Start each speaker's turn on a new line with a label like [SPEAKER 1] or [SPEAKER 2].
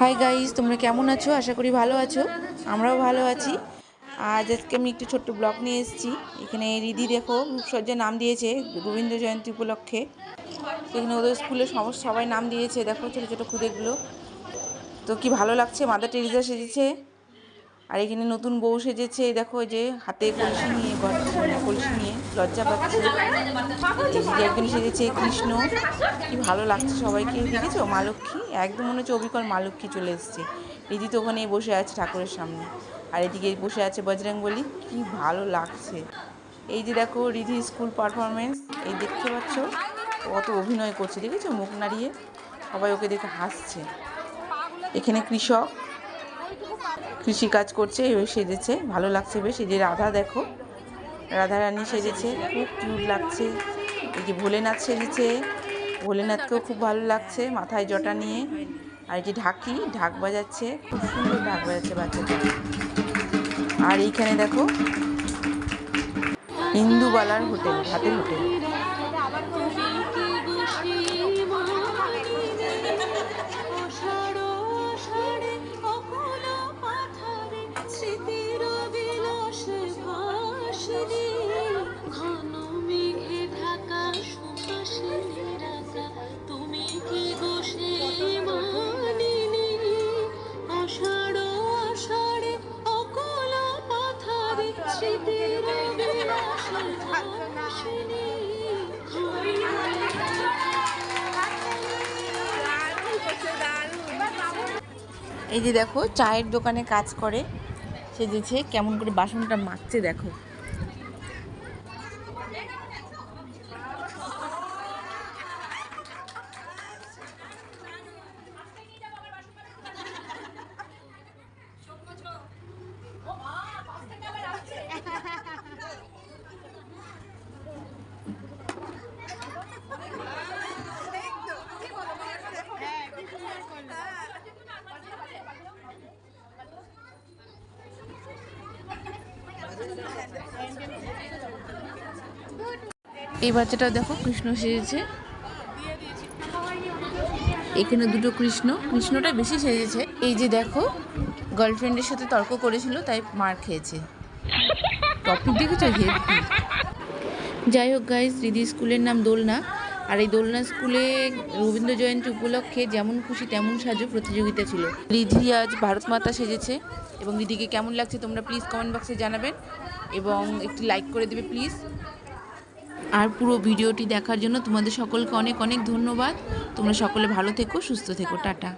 [SPEAKER 1] Hi guys তোমরা কেমন আছো? আশা করি ভালো আছো। আমরাও ভালো আছি। আজ আজকে আমি একটু ছোট্ট ব্লগ নিয়ে এসেছি। এখানে রিদি দেখো, রূপসজ্জা নাম দিয়েছে রবীন্দ্র জয়ন্তী উপলক্ষে। এখানে ওদের স্কুলে সমস্ত সবাই নাম দিয়েছে। দেখো ছোটো ছোটো খুদেগুলো। তো কি ভালো লাগছে? মাদার টেরিজা সেজেছে। আর এখানে নতুন বউ সেজেছে দেখো যে হাতে কলসি নিয়ে কলসি নিয়ে লজ্জা পাচ্ছে। একজন সেজেছে কৃষ্ণ, কি ভালো লাগছে সবাইকে, দেখেছ? মা লক্ষ্মী, একদম মনে হচ্ছে অবিকল মা লক্ষ্মী চলে এসছে। রিদি তো ওখানে বসে আছে ঠাকুরের সামনে। আর এদিকে বসে আছে বজরং কি ভালো লাগছে। এই যে দেখো রিধি স্কুল পারফরমেন্স এই দেখতে পাচ্ছ কত অভিনয় করছে, দেখেছ? মুখ নাড়িয়ে সবাই ওকে দেখে হাসছে। এখানে কৃষক কৃষি কাজ করছে এবার সেজেছে। ভালো লাগছে বেশ। এই যে রাধা দেখো, রাধা রানী সেজেছে, খুব কিউট লাগছে। এই যে ভোলেনাথ সেজেছে, ভোলেনাথকেও খুব ভালো লাগছে মাথায় জটা নিয়ে। আর যে ঢাকি, ঢাক বাজাচ্ছে, খুব সুন্দর ঢাক বাজাচ্ছে বাচ্চাটা। আর এইখানে দেখো ইন্দুবালার হোটেল হাতের হোটেল। এই যে দেখো চায়ের দোকানে কাজ করে। সে সেজেছে কেমন করে বাসনটা মাখছে দেখো। এই বাচ্চাটা দেখো, কৃষ্ণ সেজেছে। এখানে দুটো কৃষ্ণ, কৃষ্ণটা বেশি সেজেছে। এই যে দেখো গার্লফ্রেন্ডের সাথে তর্ক করেছিল, তাই মার খেয়েছে। টপিক দেখেছ যাই হোক গাইজ দিদি স্কুলের নাম দোলনা। আর এই দোলনা স্কুলে রবীন্দ্র জয়ন্তী উপলক্ষে যেমন খুশি তেমন সাজো প্রতিযোগিতা ছিল। রিধি আজ ভারত মাতা সেজেছে এবং রিধিকে কেমন লাগছে তোমরা প্লিজ কমেন্ট বক্সে জানাবেন এবং একটি লাইক করে দেবে প্লিজ আর পুরো ভিডিওটি দেখার জন্য তোমাদের সকলকে অনেক অনেক ধন্যবাদ। তোমরা সকলে ভালো থেকো সুস্থ থেকো টাটা।